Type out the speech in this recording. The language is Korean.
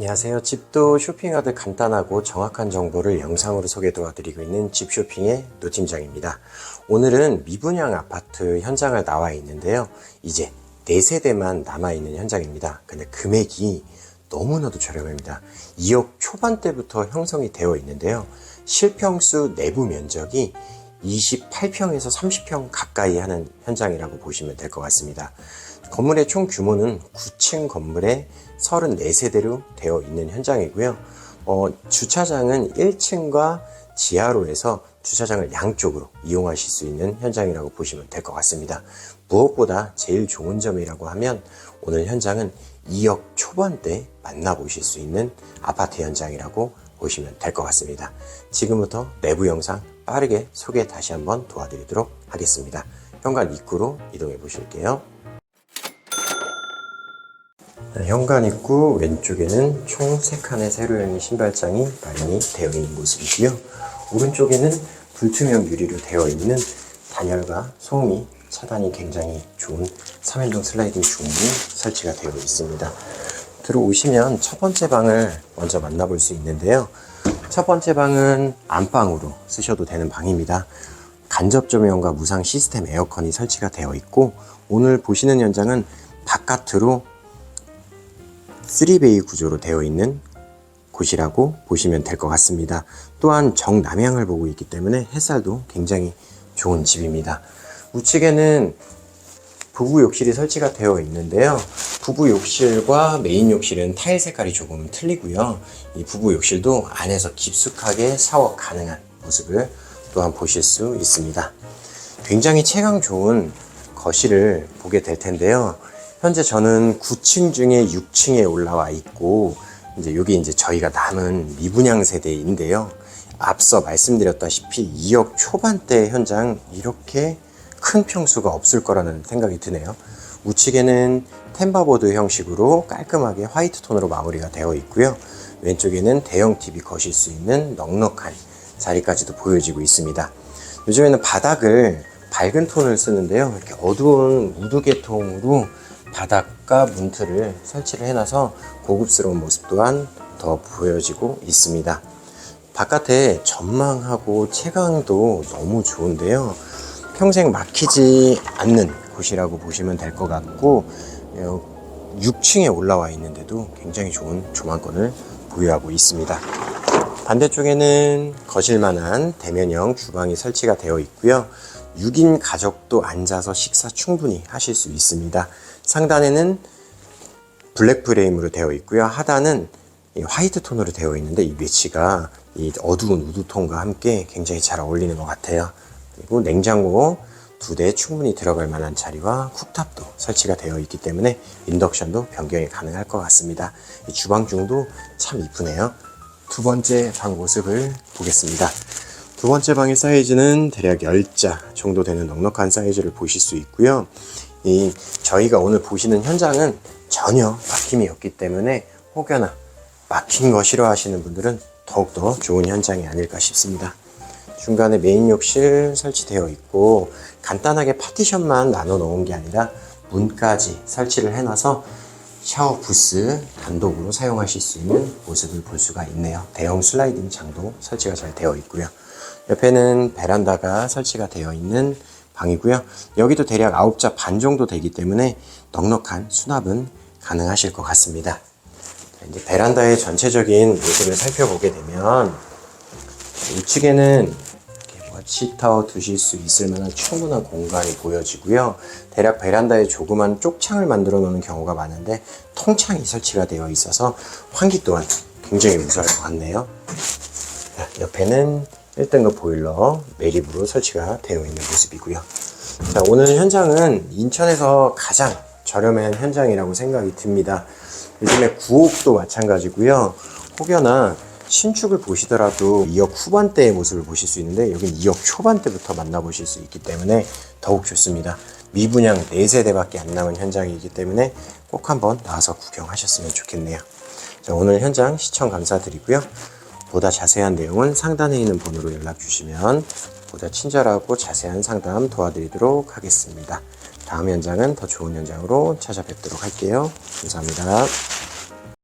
안녕하세요. 집도 쇼핑하듯 간단하고 정확한 정보를 영상으로 소개 도와드리고 있는 집 쇼핑의 노팀장입니다. 오늘은 미분양 아파트 현장을 나와 있는데요. 이제 4세대만 남아있는 현장입니다. 근데 금액이 너무나도 저렴합니다. 2억 초반대부터 형성이 되어 있는데요. 실평수 내부 면적이 28평에서 30평 가까이 하는 현장이라고 보시면 될 것 같습니다. 건물의 총 규모는 9층 건물에 34세대로 되어 있는 현장이고요. 어, 주차장은 1층과 지하로 해서 주차장을 양쪽으로 이용하실 수 있는 현장이라고 보시면 될 것 같습니다. 무엇보다 제일 좋은 점이라고 하면 오늘 현장은 2억 초반대 만나보실 수 있는 아파트 현장이라고 보시면 될 것 같습니다. 지금부터 내부 영상 빠르게 소개 다시 한번 도와드리도록 하겠습니다. 현관 입구로 이동해 보실게요. 네, 현관 입구 왼쪽에는 총 3칸의 세로 열린 신발장이 마련이 되어 있는 모습이고요. 오른쪽에는 불투명 유리로 되어 있는 단열과 소음이 차단이 굉장히 좋은 3연동 슬라이딩 중문이 설치가 되어 있습니다. 들어오시면 첫 번째 방을 먼저 만나볼 수 있는데요. 첫 번째 방은 안방으로 쓰셔도 되는 방입니다. 간접 조명과 무상 시스템 에어컨이 설치가 되어 있고 오늘 보시는 현장은 바깥으로 3베이 구조로 되어 있는 곳이라고 보시면 될 것 같습니다. 또한 정남향을 보고 있기 때문에 햇살도 굉장히 좋은 집입니다. 우측에는 부부 욕실이 설치가 되어 있는데요. 부부 욕실과 메인 욕실은 타일 색깔이 조금 틀리고요. 이 부부 욕실도 안에서 깊숙하게 샤워 가능한 모습을 또한 보실 수 있습니다. 굉장히 체감 좋은 거실을 보게 될 텐데요. 현재 저는 9층 중에 6층에 올라와 있고, 이제 여기 이제 저희가 남은 미분양 세대인데요. 앞서 말씀드렸다시피 2억 초반대 현장 이렇게 큰 평수가 없을 거라는 생각이 드네요. 우측에는 템바보드 형식으로 깔끔하게 화이트 톤으로 마무리가 되어 있고요. 왼쪽에는 대형 TV 거실 수 있는 넉넉한 자리까지도 보여지고 있습니다. 요즘에는 바닥을 밝은 톤을 쓰는데요. 이렇게 어두운 우드 계통으로 바닥과 문틀을 설치를 해놔서 고급스러운 모습 또한 더 보여지고 있습니다. 바깥에 전망하고 채광도 너무 좋은데요. 평생 막히지 않는 곳이라고 보시면 될 것 같고 6층에 올라와 있는데도 굉장히 좋은 조망권을 보유하고 있습니다. 반대쪽에는 거실만한 대면형 주방이 설치가 되어 있고요. 6인 가족도 앉아서 식사 충분히 하실 수 있습니다. 상단에는 블랙 프레임으로 되어 있고요. 하단은 화이트 톤으로 되어 있는데 이 매치가 이 어두운 우드톤과 함께 굉장히 잘 어울리는 것 같아요. 그리고 냉장고 두 대 충분히 들어갈 만한 자리와 쿡탑도 설치가 되어 있기 때문에 인덕션도 변경이 가능할 것 같습니다. 이 주방 중도 참 이쁘네요. 두 번째 방 모습을 보겠습니다. 두 번째 방의 사이즈는 대략 10자 정도 되는 넉넉한 사이즈를 보실 수 있고요. 이 저희가 오늘 보시는 현장은 전혀 막힘이 없기 때문에 혹여나 막힌 거 싫어하시는 분들은 더욱더 좋은 현장이 아닐까 싶습니다. 중간에 메인 욕실 설치되어 있고 간단하게 파티션만 나눠 놓은 게 아니라 문까지 설치를 해놔서 샤워 부스 단독으로 사용하실 수 있는 모습을 볼 수가 있네요. 대형 슬라이딩 장도 설치가 잘 되어 있고요. 옆에는 베란다가 설치가 되어 있는 방이고요. 여기도 대략 9자 반 정도 되기 때문에 넉넉한 수납은 가능하실 것 같습니다. 자, 이제 베란다의 전체적인 모습을 살펴보게 되면 우측에는 시타워 두실 수 있을 만한 충분한 공간이 보여지고요. 대략 베란다에 조그만 쪽창을 만들어 놓는 경우가 많은데 통창이 설치가 되어 있어서 환기 또한 굉장히 우수할 것 같네요. 자, 옆에는 1등급 보일러 매립으로 설치가 되어 있는 모습이고요. 자, 오늘 현장은 인천에서 가장 저렴한 현장이라고 생각이 듭니다. 요즘에 구옥도 마찬가지고요. 혹여나 신축을 보시더라도 2억 후반대의 모습을 보실 수 있는데 여긴 2억 초반대부터 만나보실 수 있기 때문에 더욱 좋습니다. 미분양 4세대밖에 안 남은 현장이기 때문에 꼭 한번 나와서 구경하셨으면 좋겠네요. 자, 오늘 현장 시청 감사드리고요. 보다 자세한 내용은 상단에 있는 번호로 연락 주시면 보다 친절하고 자세한 상담 도와드리도록 하겠습니다. 다음 현장은 더 좋은 현장으로 찾아뵙도록 할게요. 감사합니다.